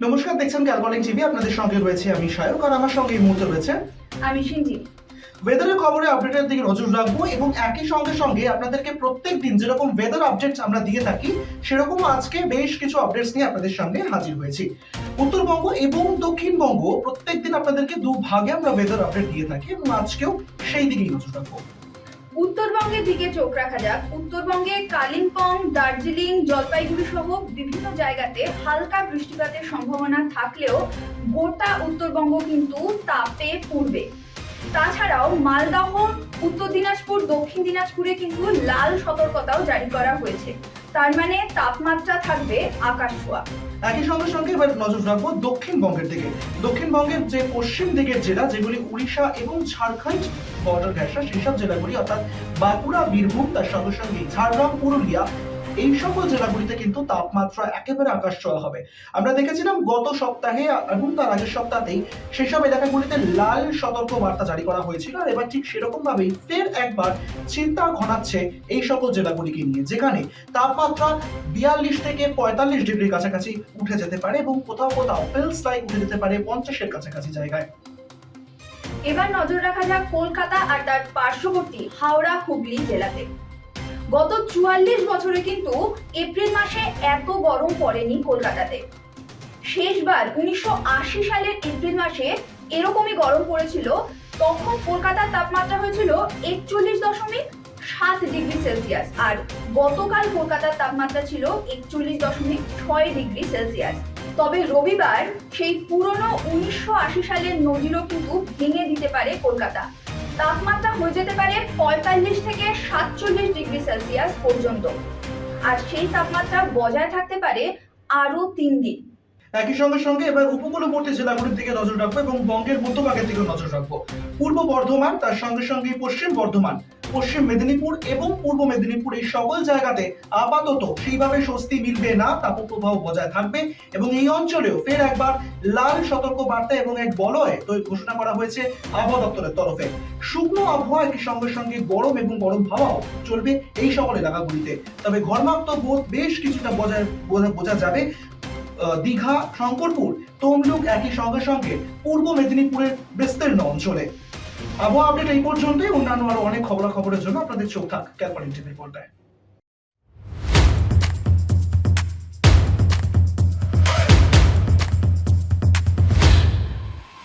নমস্কার দেখছেন ক্যালকলিং টিভি আপনাদের সঙ্গে রয়েছে আমি সায়ক আর আমার সঙ্গে এই মুহূর্তে রয়েছে আমি সিনজি। ওয়েদারের খবরে আপডেটের দিকে নজর রাখব এবং একই সঙ্গে সঙ্গে আপনাদেরকে প্রত্যেক দিন যেরকম ওয়েদার আপডেটস আমরা দিয়ে থাকি সেরকম আজকে বেশ কিছু আপডেটস নিয়ে আপনাদের সামনে হাজির হয়েছি। উত্তরবঙ্গ এবং দক্ষিণবঙ্গ প্রত্যেক দিন আপনাদেরকে দু ভাগে আমরা ওয়েদার আপডেট দিয়ে থাকি এবং আজকেও সেই দিকেই নজর রাখব। উত্তরবঙ্গের দিকে চোখ রাখা যাক। উত্তরবঙ্গে কালিম্পং দার্জিলিং, জলপাইগুড়ি সহ বিভিন্ন জায়গাতে হালকা বৃষ্টিপাতের সম্ভাবনা থাকলেও গোটা উত্তরবঙ্গ কিন্তু তাপে পূর্বে তাছাড়াও মালদহ, উত্তর দিনাজপুর, দক্ষিণ দিনাজপুরে কিন্তু লাল সতর্কতাও জারি করা হয়েছে। তার মানে তাপমাত্রা থাকবে আকাশ ছোঁয়া। একই সঙ্গে সঙ্গে এবার নজর রাখব দক্ষিণবঙ্গের দিকে। দক্ষিণবঙ্গের যে পশ্চিম দিকের জেলা, যেগুলি উড়িষ্যা এবং ঝাড়খণ্ড বর্ডার ঘেঁষা, সেসব জেলাগুলি, অর্থাৎ বাঁকুড়া, বীরভূম, তার সঙ্গে সঙ্গে ঝাড়গ্রাম, পুরুলিয়া এই সকল জেলাগুলিতে কিন্তু তাপমাত্রা একেবারে আকাশ ছোঁয়া হবে। আমরা দেখেছিলাম গত সপ্তাহে এবং তার আগের সপ্তাহেই সেসব এলাকাগুলিতে লাল সতর্ক বার্তা জারি করা হয়েছিল আর এবার ঠিক সেরকম ভাবেই ফের একবার চিন্তা ঘনাচ্ছে এই সকল জেলাগুলিকে নিয়ে, যেখানে তাপমাত্রা বিয়াল্লিশ থেকে পঁয়তাল্লিশ ডিগ্রির কাছাকাছি উঠে যেতে পারে এবং কোথাও কোথাও ফিলস লাইক উঠে যেতে পারে পঞ্চাশের কাছাকাছি জায়গায়। এবার নজর রাখা যাক কলকাতা আর তার পার্শ্ববর্তী হাওড়া, হুগলি জেলাতে। গত চুয়াল্লিশ বছরে কিন্তু এপ্রিল মাসে এত গরম পড়েনি কলকাতাতে। শেষবার উনিশশো আশি সালের এপ্রিল মাসে এরকমই গরম পড়েছিল, তখন কলকাতার তাপমাত্রা হয়েছিল একচল্লিশ দশমিক সাত ডিগ্রি সেলসিয়াস আর গতকাল কলকাতার তাপমাত্রা ছিল একচল্লিশ দশমিক ছয় ডিগ্রি সেলসিয়াস। তবে রবিবার সেই পুরনো উনিশশো আশি সালের নজিরও কিন্তু ভেঙে দিতে পারে কলকাতা। তাপমাত্রা হয়ে যেতে পারে পঁয়তাল্লিশ থেকে সাতচল্লিশ ডিগ্রি সেলসিয়াস পর্যন্ত। আর সেই তাপমাত্রা বজায় থাকতে পারে আরও তিন দিন। একই সঙ্গে সঙ্গে এবার উপকূলবর্তী জেলাগুলির দিকে নজর রাখব এবং বঙ্গের মধ্যভাগের দিকে নজর রাখব। পূর্ব বর্ধমান, তার সঙ্গে সঙ্গে পশ্চিম বর্ধমান। পশ্চিম মেদিনীপুর এবং পূর্ব মেদিনীপুর এই সকল জায়গাতে আপাতত সেইভাবে স্বস্তি মিলবে না, তাপপ্রবাহ বজায় থাকবে এবং এই অঞ্চলেও ফের একবার লাল সতর্ক বার্তা এবং এক বলয় তো ঘোষণা করা হয়েছে আবহাওয়া দপ্তরের তরফে। শুকনো আবহাওয়া একই সঙ্গে সঙ্গে গরম এবং গরম হাওয়াও চলবে এই সকল এলাকাগুলিতে। তবে ঘর্মাক্ত বোধ বেশ কিছুটা বজায় বোঝা- যাবে। দীঘা, শঙ্করপুর, তমলুক একই সঙ্গে সঙ্গে পূর্ব মেদিনীপুরের বিস্তীর্ণ অঞ্চলে। আবহাওয়া আপডেট এই পর্যন্তই। অন্যান্য আরও অনেক খবরাখবরের জন্য আপনাদের চোখ থাক ক্যাপন টিভি পর্দায়